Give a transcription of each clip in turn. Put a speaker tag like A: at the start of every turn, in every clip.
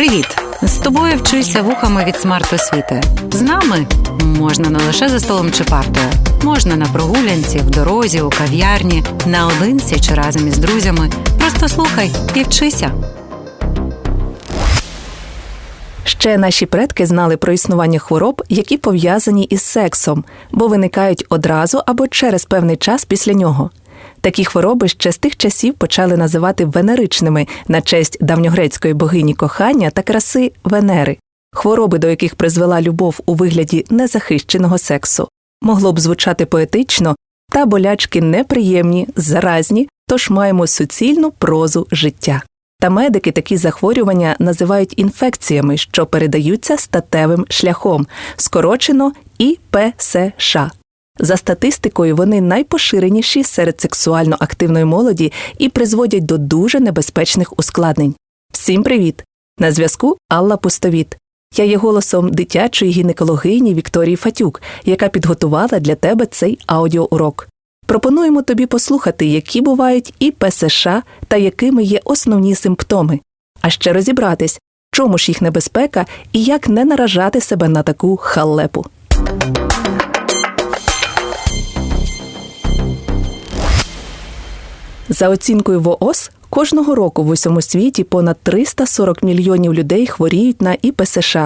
A: Привіт! З тобою вчуся вухами від смарт-освіти. З нами можна не лише за столом чи партою, можна на прогулянці, в дорозі, у кав'ярні, наодинці чи разом із друзями. Просто слухай і вчися.
B: Ще наші предки знали про існування хвороб, які пов'язані із сексом, бо виникають одразу або через певний час після нього. Такі хвороби ще з тих часів почали називати венеричними на честь давньогрецької богині кохання та краси Венери, хвороби, до яких призвела любов у вигляді незахищеного сексу. Могло б звучати поетично, та болячки неприємні, заразні, тож маємо суцільну прозу життя. Та медики такі захворювання називають інфекціями, що передаються статевим шляхом, скорочено ІПСШ. За статистикою, вони найпоширеніші серед сексуально активної молоді і призводять до дуже небезпечних ускладнень. Всім привіт! На зв'язку Алла Пустовіт. Я є голосом дитячої гінекологині Вікторії Фатюк, яка підготувала для тебе цей аудіоурок. Пропонуємо тобі послухати, які бувають і ПСШ та якими є основні симптоми, а ще розібратись, чому ж їх небезпека і як не наражати себе на таку халепу. За оцінкою ВООЗ, кожного року в усьому світі понад 340 мільйонів людей хворіють на ІПСШ.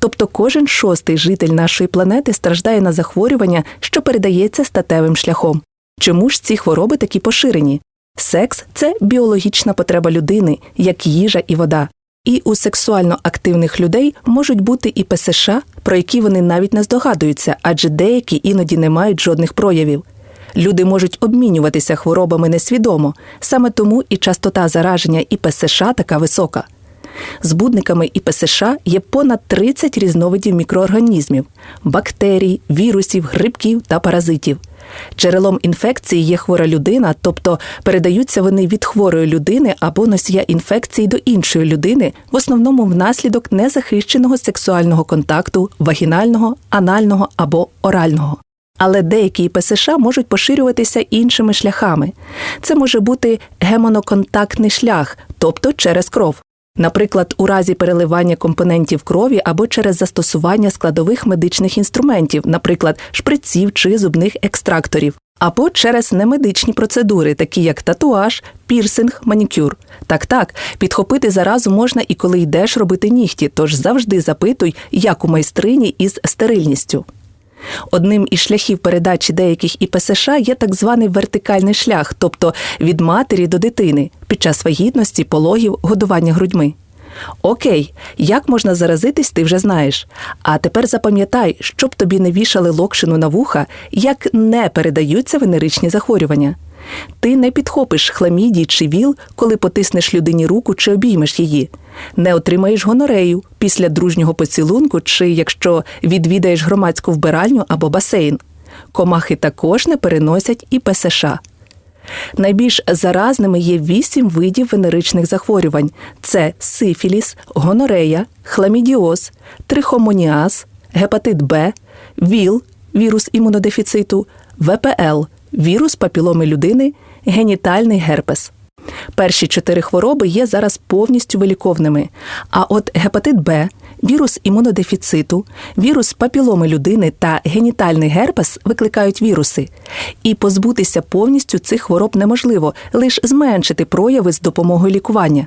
B: Тобто кожен шостий житель нашої планети страждає на захворювання, що передається статевим шляхом. Чому ж ці хвороби такі поширені? Секс це біологічна потреба людини, як їжа і вода. І у сексуально активних людей можуть бути і ПСШ, про які вони навіть не здогадуються, адже деякі іноді не мають жодних проявів. Люди можуть обмінюватися хворобами несвідомо, саме тому і частота зараження і ПСШ така висока. Збудниками ІПСШ є понад 30 різновидів мікроорганізмів бактерій, вірусів, грибків та паразитів. Джерелом інфекції є хвора людина, тобто передаються вони від хворої людини або носія інфекції до іншої людини, в основному внаслідок незахищеного сексуального контакту, вагінального, анального або орального. Але деякі ПСШ можуть поширюватися іншими шляхами. Це може бути гемоноконтактний шлях, тобто через кров. Наприклад, у разі переливання компонентів крові або через застосування складових медичних інструментів, наприклад, шприців чи зубних екстракторів, або через немедичні процедури, такі як татуаж, пірсинг, манікюр. Так так, підхопити заразу можна і коли йдеш робити нігті, тож завжди запитуй, як у майстрині із стерильністю. Одним із шляхів передачі деяких ІПСШ є так званий вертикальний шлях, тобто від матері до дитини під час вагітності, пологів, годування грудьми. Окей, як можна заразитись, ти вже знаєш. А тепер запам'ятай, щоб тобі не вішали локшину на вуха, як не передаються венеричні захворювання. Ти не підхопиш хламідій чи віл, коли потиснеш людині руку чи обіймеш її, не отримаєш гонорею після дружнього поцілунку, чи якщо відвідаєш громадську вбиральню або басейн. Комахи також не переносять і ПСШ. Найбільш заразними є вісім видів венеричних захворювань: це сифіліс, гонорея, хламідіоз, трихомоніаз, гепатит Б, ВІЛ, вірус імунодефіциту, ВПЛ, вірус папіломи людини, генітальний герпес. Перші чотири хвороби є зараз повністю виліковними. А от гепатит Б, вірус імунодефіциту, вірус папіломи людини та генітальний герпес викликають віруси. І позбутися повністю цих хвороб неможливо, лише зменшити прояви з допомогою лікування.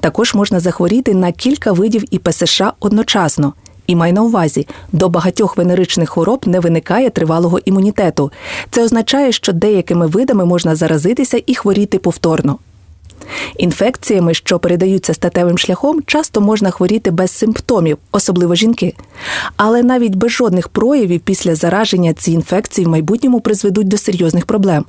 B: Також можна захворіти на кілька видів ІПСШ одночасно. І май на увазі, до багатьох венеричних хвороб не виникає тривалого імунітету. Це означає, що деякими видами можна заразитися і хворіти повторно. Інфекціями, що передаються статевим шляхом, часто можна хворіти без симптомів, особливо жінки. Але навіть без жодних проявів після зараження ці інфекції в майбутньому призведуть до серйозних проблем.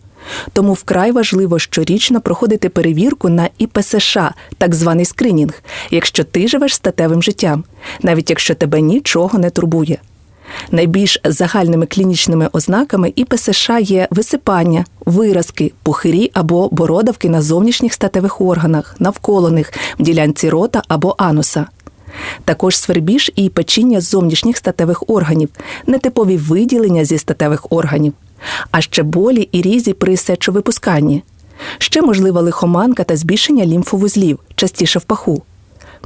B: Тому вкрай важливо щорічно проходити перевірку на ІПСШ, так званий скринінг, якщо ти живеш статевим життям, навіть якщо тебе нічого не турбує. Найбільш загальними клінічними ознаками ІПСШ є висипання, виразки, пухирі або бородавки на зовнішніх статевих органах, навколо них, в ділянці рота або ануса. Також свербіж і печіння зовнішніх статевих органів, нетипові виділення зі статевих органів, а ще болі і різі при сечовипусканні. Ще можлива лихоманка та збільшення лімфовузлів, частіше в паху.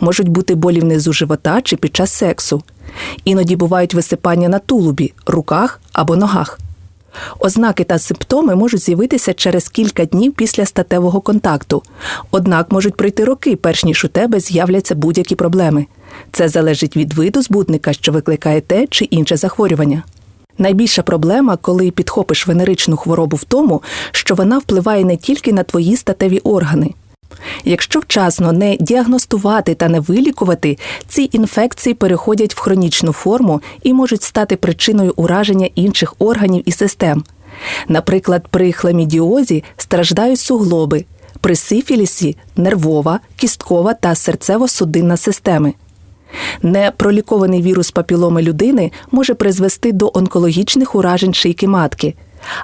B: можуть бути болі внизу живота чи під час сексу. Іноді бувають висипання на тулубі, руках або ногах. Ознаки та симптоми можуть з'явитися через кілька днів після статевого контакту, однак можуть пройти роки, перш ніж у тебе з'являться будь-які проблеми. Це залежить від виду збудника, що викликає те чи інше захворювання. Найбільша проблема, коли підхопиш венеричну хворобу, в тому, що вона впливає не тільки на твої статеві органи. Якщо вчасно не діагностувати та не вилікувати, ці інфекції переходять в хронічну форму і можуть стати причиною ураження інших органів і систем. Наприклад, при хламідіозі страждають суглоби, при сифілісі нервова, кісткова та серцево-судинна системи. Непролікований вірус папіломи людини може призвести до онкологічних уражень шийки матки,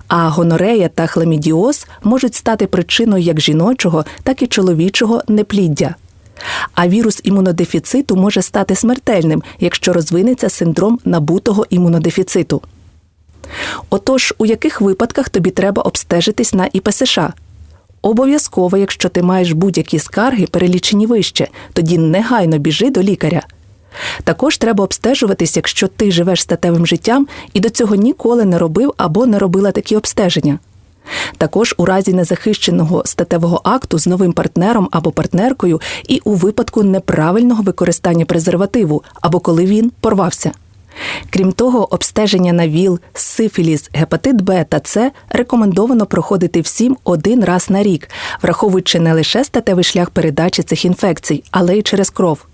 B: а гонорея та хламідіоз можуть стати причиною як жіночого, так і чоловічого непліддя. А вірус імунодефіциту може стати смертельним, якщо розвинеться синдром набутого імунодефіциту. Отож, у яких випадках тобі треба обстежитись на ІПСШ? Обов'язково, якщо ти маєш будь-які скарги, перелічені вище, тоді негайно біжи до лікаря. Також треба обстежуватись, якщо ти живеш статевим життям і до цього ніколи не робив або не робила такі обстеження. Також у разі незахищеного статевого акту з новим партнером або партнеркою і у випадку неправильного використання презервативу або коли він порвався. Крім того, обстеження на ВІЛ, сифіліс, гепатит Б та С рекомендовано проходити всім один раз на рік, враховуючи не лише статевий шлях передачі цих інфекцій, але й через кров.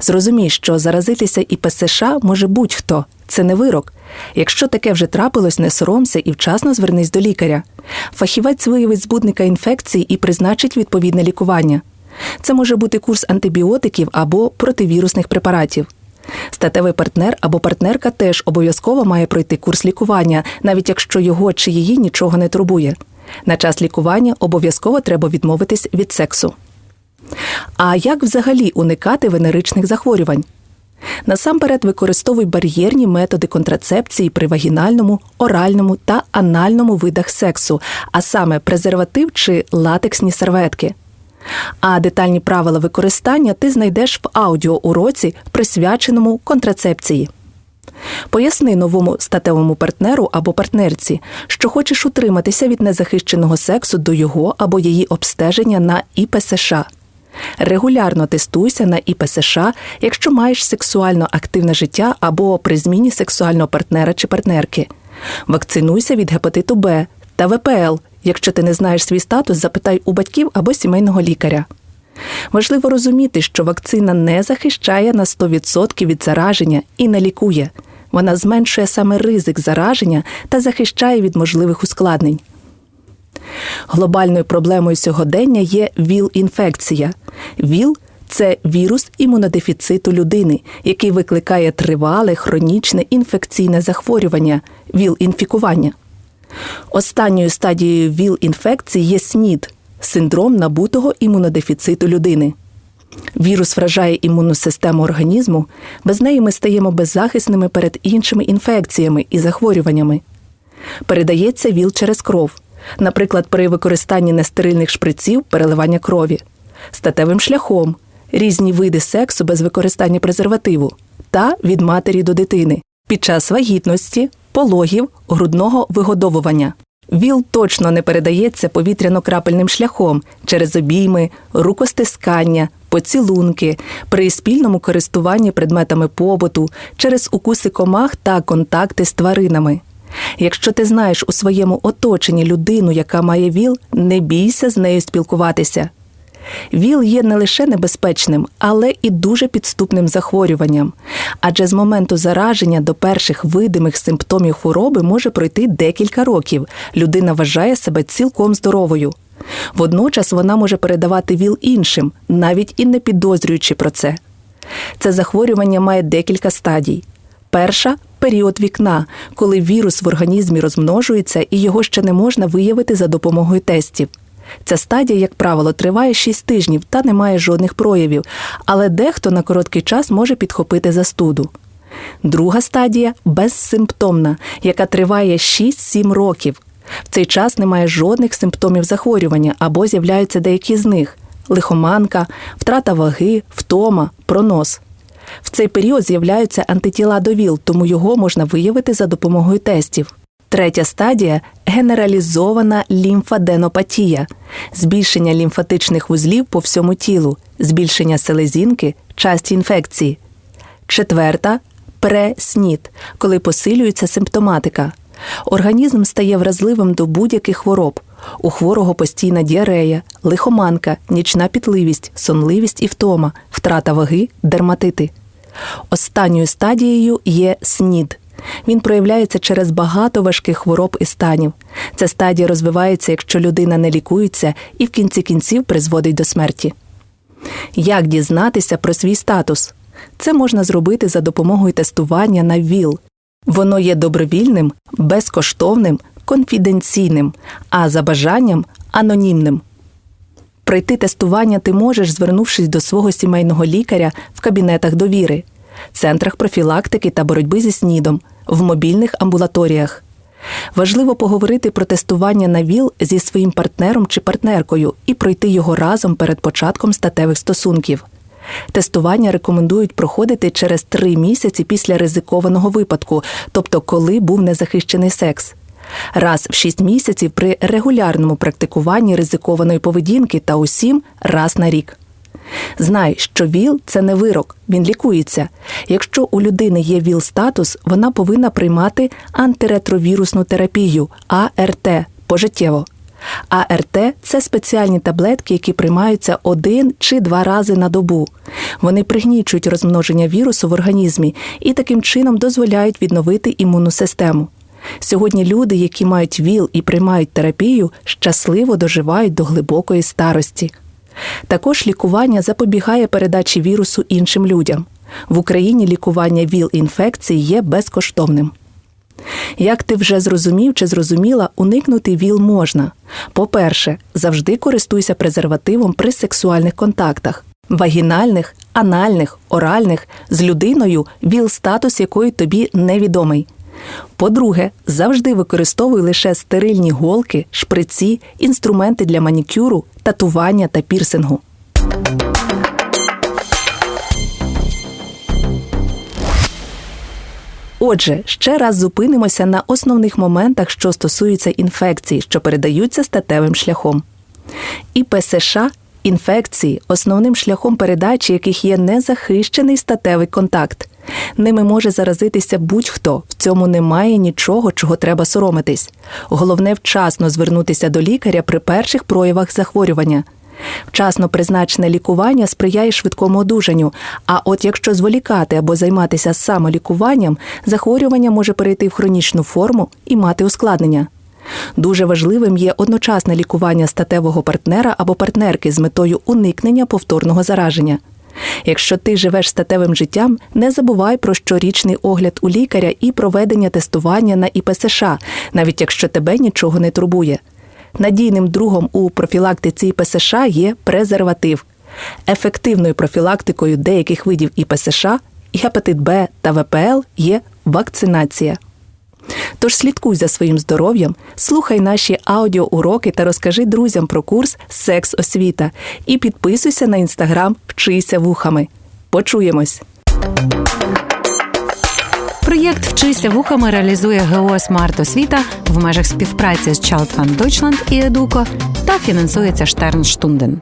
B: Зрозумій, що заразитися і ПСШ може будь-хто. Це не вирок. Якщо таке вже трапилось, не соромся і вчасно звернись до лікаря. Фахівець виявить збудника інфекції і призначить відповідне лікування. Це може бути курс антибіотиків або противірусних препаратів. Статевий партнер або партнерка теж обов'язково має пройти курс лікування, навіть якщо його чи її нічого не турбує. На час лікування обов'язково треба відмовитись від сексу. А як взагалі уникати венеричних захворювань? Насамперед використовуй бар'єрні методи контрацепції при вагінальному, оральному та анальному видах сексу, а саме презерватив чи латексні серветки. А детальні правила використання ти знайдеш в аудіоуроці, присвяченому контрацепції. Поясни новому статевому партнеру або партнерці, що хочеш утриматися від незахищеного сексу до його або її обстеження на ІПСШ. Регулярно тестуйся на ІПСШ, якщо маєш сексуально активне життя або при зміні сексуального партнера чи партнерки. Вакцинуйся від гепатиту Б та ВПЛ. Якщо ти не знаєш свій статус, запитай у батьків або сімейного лікаря. Важливо розуміти, що вакцина не захищає на 100% від зараження і не лікує. Вона зменшує саме ризик зараження та захищає від можливих ускладнень. Глобальною проблемою сьогодення є ВІЛ-інфекція. ВІЛ це вірус імунодефіциту людини, який викликає тривале хронічне інфекційне захворювання ВІЛ-інфікування. Останньою стадією ВІЛ-інфекції є СНІД синдром набутого імунодефіциту людини. Вірус вражає імунну систему організму, без неї ми стаємо беззахисними перед іншими інфекціями і захворюваннями. Передається ВІЛ через кров, наприклад, при використанні нестерильних шприців переливання крові, статевим шляхом, різні види сексу без використання презервативу та від матері до дитини під час вагітності, пологів, грудного вигодовування. ВІЛ точно не передається повітряно-крапельним шляхом через обійми, рукостискання, поцілунки, при спільному користуванні предметами побуту, через укуси комах та контакти з тваринами. Якщо ти знаєш у своєму оточенні людину, яка має ВІЛ, не бійся з нею спілкуватися. ВІЛ є не лише небезпечним, але і дуже підступним захворюванням, адже з моменту зараження до перших видимих симптомів хвороби може пройти декілька років. Людина вважає себе цілком здоровою. Водночас вона може передавати ВІЛ іншим, навіть і не підозрюючи про це. Це захворювання має декілька стадій. Перша період вікна, коли вірус в організмі розмножується і його ще не можна виявити за допомогою тестів. Ця стадія, як правило, триває 6 тижнів та не має жодних проявів, але дехто на короткий час може підхопити застуду. Друга стадія безсимптомна, яка триває 6-7 років. В цей час немає жодних симптомів захворювання або з'являються деякі з них лихоманка, втрата ваги, втома, пронос. В цей період з'являються антитіла до ВІЛ, тому його можна виявити за допомогою тестів. Третя стадія генералізована лімфаденопатія, збільшення лімфатичних вузлів по всьому тілу, збільшення селезінки, часті інфекції. Четверта преснід, коли посилюється симптоматика. Організм стає вразливим до будь-яких хвороб. У хворого постійна діарея, лихоманка, нічна пітливість, сонливість і втома, втрата ваги, дерматити. Останньою стадією є снід. Він проявляється через багато важких хвороб і станів. Ця стадія розвивається, якщо людина не лікується і в кінці кінців призводить до смерті. Як дізнатися про свій статус? Це можна зробити за допомогою тестування на ВІЛ. Воно є добровільним, безкоштовним, конфіденційним, а за бажанням анонімним. Пройти тестування ти можеш, звернувшись до свого сімейного лікаря в кабінетах довіри, центрах профілактики та боротьби зі снідом, в мобільних амбулаторіях. Важливо поговорити про тестування на ВІЛ зі своїм партнером чи партнеркою і пройти його разом перед початком статевих стосунків. Тестування рекомендують проходити через три місяці після ризикованого випадку, тобто коли був незахищений секс. Раз в 6 місяців при регулярному практикуванні ризикованої поведінки та усім раз на рік. Знай, що ВІЛ це не вирок, він лікується. Якщо у людини є ВІЛ-статус, вона повинна приймати антиретровірусну терапію АРТ пожиттєво. АРТ це спеціальні таблетки, які приймаються один чи два рази на добу. Вони пригнічують розмноження вірусу в організмі і таким чином дозволяють відновити імунну систему. Сьогодні люди, які мають ВІЛ і приймають терапію, щасливо доживають до глибокої старості. Також лікування запобігає передачі вірусу іншим людям. В Україні лікування ВІЛ-інфекції є безкоштовним. Як ти вже зрозумів чи зрозуміла, уникнути ВІЛ можна. По-перше, завжди користуйся презервативом при сексуальних контактах, вагінальних, анальних, оральних з людиною, ВІЛ-статус якої тобі невідомий. По-друге, завжди використовуй лише стерильні голки, шприці, інструменти для манікюру, татування та пірсингу. Отже, ще раз зупинимося на основних моментах, що стосуються інфекцій, що передаються статевим шляхом. ІПСШ – інфекції, основним шляхом передачі яких є незахищений статевий контакт. Ними може заразитися будь-хто, в цьому немає нічого, чого треба соромитись. Головне вчасно звернутися до лікаря при перших проявах захворювання. Вчасно призначене лікування сприяє швидкому одужанню. А от якщо зволікати або займатися самолікуванням, захворювання може перейти в хронічну форму і мати ускладнення. Дуже важливим є одночасне лікування статевого партнера або партнерки з метою уникнення повторного зараження. Якщо ти живеш статевим життям, не забувай про щорічний огляд у лікаря і проведення тестування на ІПСШ, навіть якщо тебе нічого не турбує. Надійним другом у профілактиці ІПСШ є презерватив. Ефективною профілактикою деяких видів ІПСШ, гепатит Б та ВПЛ є вакцинація. Тож слідкуй за своїм здоров'ям, слухай наші аудіоуроки та розкажи друзям про курс Секс освіта і підписуйся на інстаграм Вчися вухами. Почуємось!
A: Проєкт Вчися вухами реалізує ГО «Смарт Освіта в межах співпраці з Child Fund Deutschland і Едуко та фінансується Штернштунден.